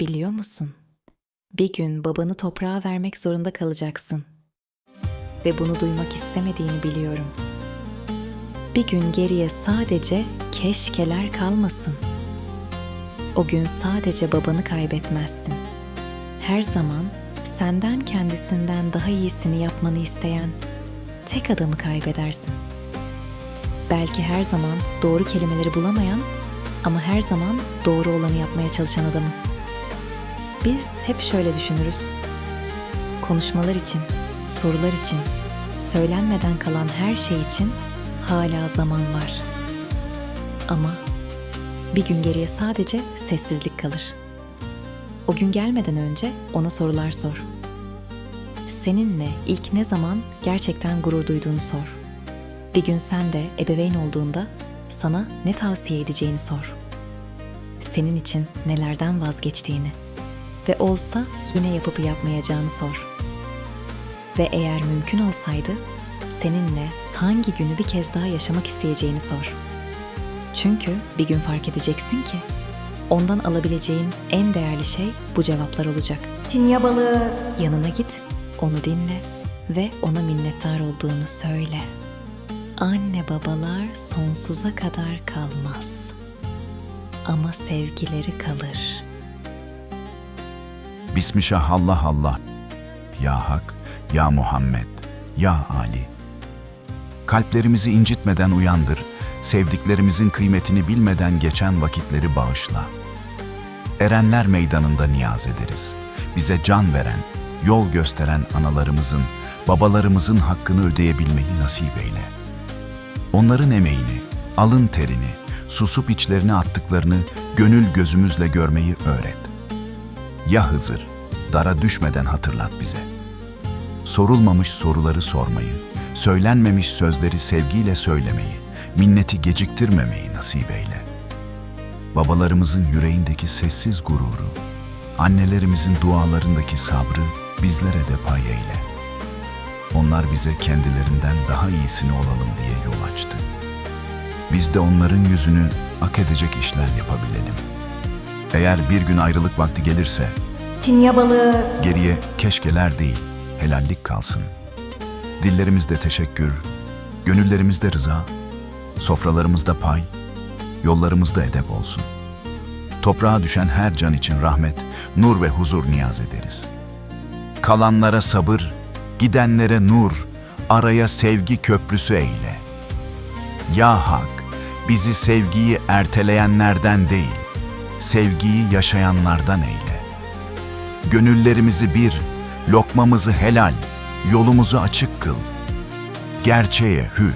Biliyor musun? Bir gün babanı toprağa vermek zorunda kalacaksın. Ve bunu duymak istemediğini biliyorum. Bir gün geriye sadece keşkeler kalmasın. O gün sadece babanı kaybetmezsin. Her zaman senden kendisinden daha iyisini yapmanı isteyen tek adamı kaybedersin. Belki her zaman doğru kelimeleri bulamayan ama her zaman doğru olanı yapmaya çalışan adamı. Biz hep şöyle düşünürüz. Konuşmalar için, sorular için, söylenmeden kalan her şey için hala zaman var. Ama bir gün geriye sadece sessizlik kalır. O gün gelmeden önce ona sorular sor. Seninle ilk ne zaman gerçekten gurur duyduğunu sor. Bir gün sen de ebeveyn olduğunda sana ne tavsiye edeceğini sor. Senin için nelerden vazgeçtiğini ve olsa yine yapıp yapmayacağını sor. Ve eğer mümkün olsaydı seninle hangi günü bir kez daha yaşamak isteyeceğini sor. Çünkü bir gün fark edeceksin ki ondan alabileceğin en değerli şey bu cevaplar olacak. Tinya balığı, Yanına git, onu dinle ve ona minnettar olduğunu söyle. Anne babalar sonsuza kadar kalmaz. Ama sevgileri kalır. Bismillah Allah Allah. Ya Hak, Ya Muhammed, Ya Ali. Kalplerimizi incitmeden uyandır, sevdiklerimizin kıymetini bilmeden geçen vakitleri bağışla. Erenler meydanında niyaz ederiz. Bize can veren, yol gösteren analarımızın, babalarımızın hakkını ödeyebilmeyi nasip eyle. Onların emeğini, alın terini, susup içlerine attıklarını gönül gözümüzle görmeyi öğret. Ya Hızır, dara düşmeden hatırlat bize. Sorulmamış soruları sormayı, söylenmemiş sözleri sevgiyle söylemeyi, minneti geciktirmemeyi nasip eyle. Babalarımızın yüreğindeki sessiz gururu, annelerimizin dualarındaki sabrı bizlere de pay eyle. Onlar bize kendilerinden daha iyisini olalım diye yol açtı. Biz de onların yüzünü ak edecek işler yapabilelim. Eğer bir gün ayrılık vakti gelirse tinya balığı, Geriye keşkeler değil, helallik kalsın. Dillerimizde teşekkür, gönüllerimizde rıza, sofralarımızda pay, yollarımızda edep olsun. Toprağa düşen her can için rahmet, nur ve huzur niyaz ederiz. Kalanlara sabır, gidenlere nur, araya sevgi köprüsü eyle. Ya Hak, bizi sevgiyi erteleyenlerden değil, sevgiyi yaşayanlardan eyle. Gönüllerimizi bir, lokmamızı helal, yolumuzu açık kıl. Gerçeğe hü.